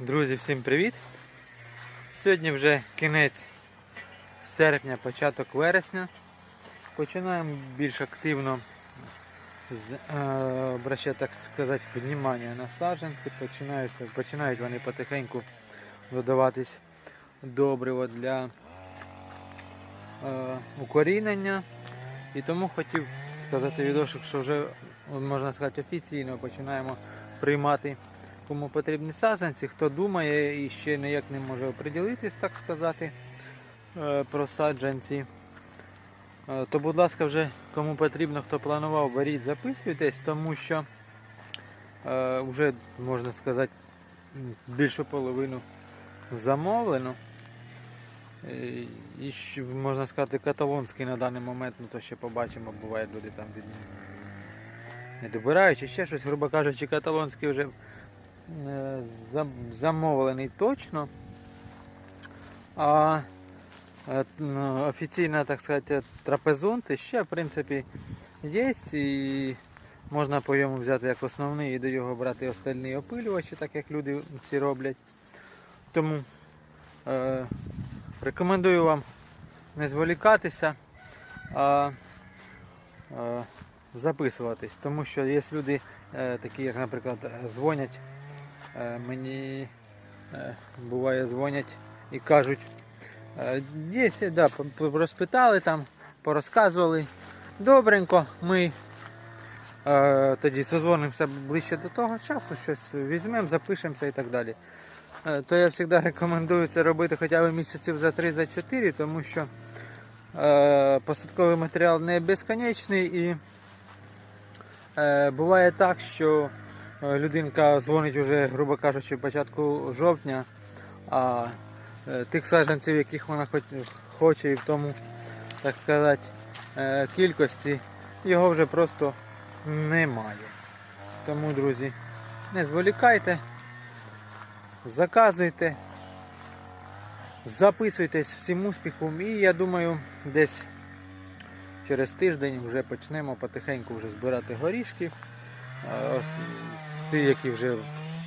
Друзі, всім привіт! Сьогодні вже кінець серпня, початок вересня. Починаємо більш активно з, е, обращати, так сказати, внимання на саджанці. Починаються, починають вони потихеньку додаватись добриво для е, укорінення. І тому хотів сказати відошок, що вже можна сказати офіційно починаємо приймати кому потрібні саджанці, хто думає і ще ніяк не може оприділитись, так сказати, е, про саджанці. Е, То, будь ласка, вже кому потрібно, хто планував, беріть, записуйтесь, тому що е, вже, можна сказати, більшу половину замовлено. І можна сказати, каталонський на даний момент, ну то ще побачимо, буває люди там від... не добирають, чи ще щось, грубо кажучи, каталонський вже замовлений точно. А е, ну, офіційна, так сказати, трапезунт ще, в принципі, є. І можна по йому взяти як основний і до його брати остальні опилювачі, так як люди всі роблять. Тому е, рекомендую вам не зволікатися, а е, записуватись. Тому що є люди, е, такі, як, наприклад, дзвонять Е, мені е, буває дзвонять і кажуть, е, десь, да, розпитали там, порозказували. Добренько, ми е, тоді созвонимося ближче до того часу, щось візьмемо, запишемося і так далі. Е, то я завжди рекомендую це робити хоча б місяців за 3-4, тому що е, посадковий матеріал не безконечний і е, буває так, що Е, Людинка дзвонить вже, грубо кажучи, початку жовтня, а е, тих саджанців, яких вона хоче, і в тому, так сказати, е, кількості, його вже просто немає. Тому, друзі, не зволікайте, заказуйте, записуйтесь всім успіхом і я думаю, десь через тиждень вже почнемо потихеньку вже збирати горішки. Ті, які вже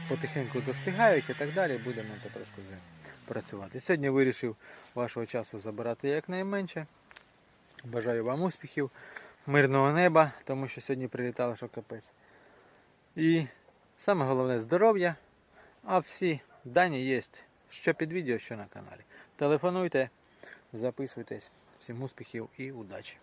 потихеньку достигають і так далі, будемо потрошку вже працювати. Сьогодні вирішив вашого часу забирати якнайменше. Бажаю вам успіхів, мирного неба, тому що сьогодні прилітало що капець. І саме головне здоров'я. А всі дані є що під відео, що на каналі. Телефонуйте, записуйтесь. Всім успіхів і удачі!